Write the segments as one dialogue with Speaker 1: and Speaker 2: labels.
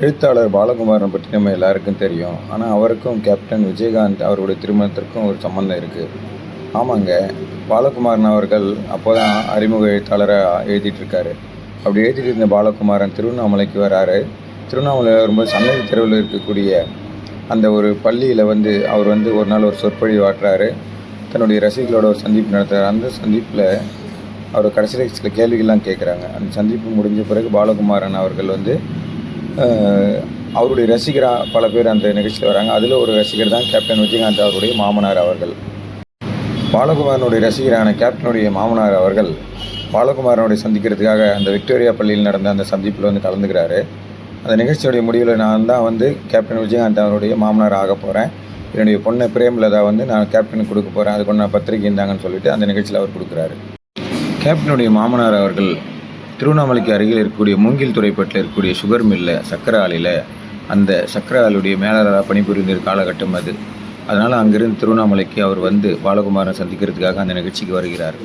Speaker 1: எழுத்தாளர் பாலகுமாரனை பற்றி நம்ம எல்லாருக்கும் தெரியும். ஆனால் அவருக்கும் கேப்டன் விஜயகாந்த் அவருடைய திருமணத்திற்கும் ஒரு சம்மந்தம் இருக்குது ஆமாங்க பாலகுமாரன் அவர்கள் அப்போ தான் அறிமுக எழுத்தாளராக எழுதிட்டுருக்காரு. அப்படி எழுதிட்டு இருந்த பாலகுமாரன் திருவண்ணாமலைக்கு வராரு. திருவண்ணாமலை வரும்போது சன்னதி தெருவில் இருக்கக்கூடிய அந்த ஒரு பள்ளியில் வந்து அவர் வந்து ஒரு நாள் ஒரு சொற்பொழி ஆற்றுறாரு தன்னுடைய ரசிகளோட ஒரு சந்திப்பு நடத்துகிறார் அந்த சந்திப்பில் அவர் கடைசியில் சில கேள்விகள்லாம் கேட்குறாங்க அந்த சந்திப்பு முடிஞ்ச பிறகு பாலகுமாரன் அவர்கள் வந்து அவருடைய ரசிகராக பல பேர் அந்த நிகழ்ச்சியில் வராங்க. அதில் ஒரு ரசிகர் தான் கேப்டன் விஜயகாந்த் அவருடைய மாமனார் அவர்கள். பாலகுமாரனுடைய ரசிகரான கேப்டனுடைய மாமனார் அவர்கள் பாலகுமாரனுடைய சந்திக்கிறதுக்காக அந்த விக்டோரியா பள்ளியில் நடந்த அந்த சந்திப்பில் வந்து கலந்துக்கிறாரு. அந்த நிகழ்ச்சியுடைய முடிவில் நான் தான் வந்து கேப்டன் விஜயகாந்த் அவருடைய மாமனார் ஆக போகிறேன் என்னுடைய பொண்ணை பிரேமலதா வந்து நான் கேப்டனுக்கு கொடுக்க போகிறேன் அதுக்கு நான் பத்திரிக்கை இருந்தாங்கன்னு சொல்லிட்டு அந்த நிகழ்ச்சியில் அவர் கொடுக்குறாரு. கேப்டனுடைய மாமனார் அவர்கள் திருவண்ணாமலைக்கு அருகில் இருக்கக்கூடிய மூங்கில் துறைப்பட்டில் இருக்கக்கூடிய சுகர் மில்ல சக்கரை ஆலையில் அந்த சக்கரை ஆலையுடைய மேலாளராக பணிபுரிந்த காலகட்டம் அது. அதனால் அங்கிருந்து திருவண்ணாமலைக்கு அவர் வந்து பாலகுமாரனை சந்திக்கிறதுக்காக அந்த நிகழ்ச்சிக்கு வருகிறார்.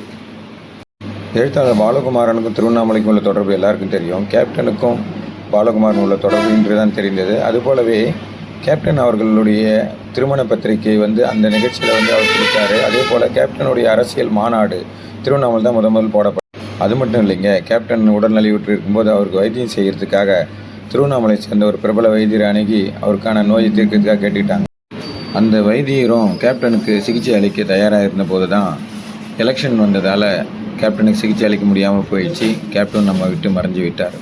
Speaker 1: எழுத்தாளர் பாலகுமாரனுக்கும் திருவண்ணாமலைக்கும் உள்ள தொடர்பு எல்லாருக்கும் தெரியும். கேப்டனுக்கும் பாலகுமாரன் உள்ள தொடர்பு இன்று தான் தெரிந்தது. அதுபோலவே கேப்டன் அவர்களுடைய திருமண பத்திரிகை வந்து அந்த நிகழ்ச்சியில் வந்து அவர் கொடுத்தாரு அதே போல் கேப்டனுடைய அரசியல் மாநாடு திருவண்ணாமலை தான் முத முதல் போடப்பட்டது. அது மட்டும் இல்லைங்க கேப்டன் உடல்நலிவுற்று இருக்கும்போது அவருக்கு வைத்தியம் செய்கிறதுக்காக திருவண்ணாமலை சேர்ந்த ஒரு பிரபல வைத்தியரை அணுகி அவருக்கான நோயை தீர்க்கிறதுக்காக கேட்டுக்கிட்டாங்க. அந்த வைத்தியரும் கேப்டனுக்கு சிகிச்சை அளிக்க தயாராக இருந்தபோது தான் எலெக்ஷன் வந்ததால் கேப்டனுக்கு சிகிச்சை அளிக்க முடியாமல் போயிடுச்சு. கேப்டன் நம்ம விட்டு மறைஞ்சு விட்டார்.